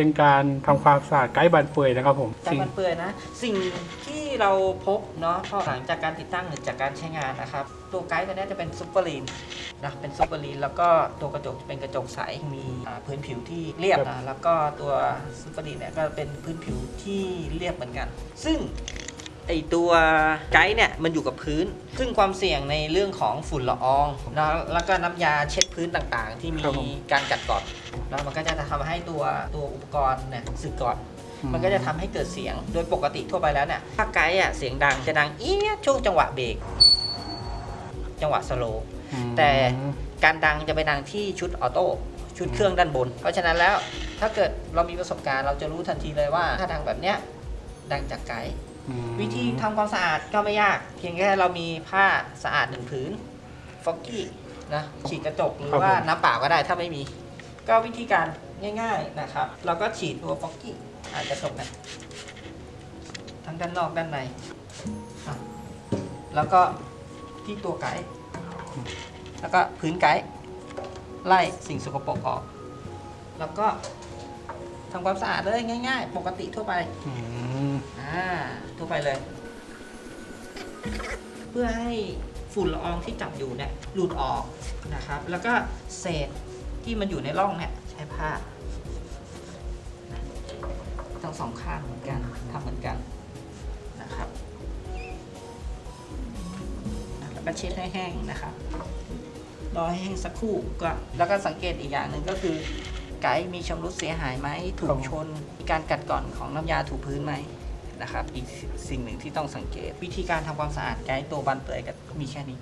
เป็นการทำความสะอาดไกด์บานเปื่อยนะครับผมจากสิ่ง มันเปื่อยนะ สิ่งที่เราพบเนาะพอหลังจากการติดตั้งหรือจากการใช้งานนะครับ ตัวไกด์ตัวเนี้ยจะเป็นซุปเปอร์ลีนนะเป็นซุปเปอร์ลีนแล้วก็ตัวกระจกจะเป็นกระจกใสมีอ่าพื้นผิวที่เรียบนะแล้วก็ตัวซุปเปอร์ลีนเนี่ยก็เป็นพื้นผิวที่เรียบเหมือนกัน ซึ่ง ไอตัวไกด์เนี่ยมันอยู่กับพื้น ซึ่งความเสี่ยงในเรื่องของฝุ่นละอองนะแล้วก็น้ำยาเช็ดพื้นต่างๆ ที่มีครับผมการกัดกร่อนแล้วมันก็จะทำให้ตัวตัวอุปกรณ์เนี่ยสึกก่อนมันก็จะทำให้เกิดเสียงโดยปกติทั่วไปแล้วเนี่ยถ้าไกด์อะเสียงดังจะดังเอี้ยดช่วงจังหวะเบรกจังหวะสโลว์อืมแต่การดังจะไปดังที่ชุดออโต้ชุดเครื่องด้านบน เพราะฉะนั้นแล้วถ้าเกิดเรามีประสบการณ์เราจะรู้ทันทีเลยว่า ถ้าดังแบบเนี้ยดังจากไกด์อืม วิธีทำความสะอาดก็ไม่ยาก เพียงแค่เรามีผ้าสะอาดหนึ่งผืนฟอกกี้นะฉีดกระจกหรือว่าน้ำเปล่าก็ได้ถ้าไม่มี ก็วิธีการง่าย ๆนะครับ เราก็ฉีดตัวฟอกกี้อาจจะตกนะทั้งด้านนอกด้านในอะแล้วก็ที่ตัวไกด์แล้วก็พื้นไกด์ไล่สิ่งสกปรกออก แล้วก็ทำความสะอาดเลยง่าย ๆ ปกติทั่วไป อืม อ่าทั่วไปเลย เพื่อให้ฝุ่นละอองที่จับอยู่เนี่ยหลุดออกนะครับ แล้วก็เศษที่มันอยู่ในร่องเนี่ยใช้ผ้านะทั้งสองข้างเหมือนกันทำเหมือนกันนะครับนะแล้วก็เช็ดให้แห้งนะครับรอให้แห้งสักครู่ก็แล้วก็สังเกตอีกอย่างหนึ่งก็คือไกด์มีชำรุดเสียหายไหมถูกชนมีการกัดก่อนของน้ำยาถูพื้นไหม นะครับ อีกสิ่งหนึ่งที่ต้องสังเกต วิธีการทำความสะอาดไกด์ตัวบันเตยก็มีแค่นี้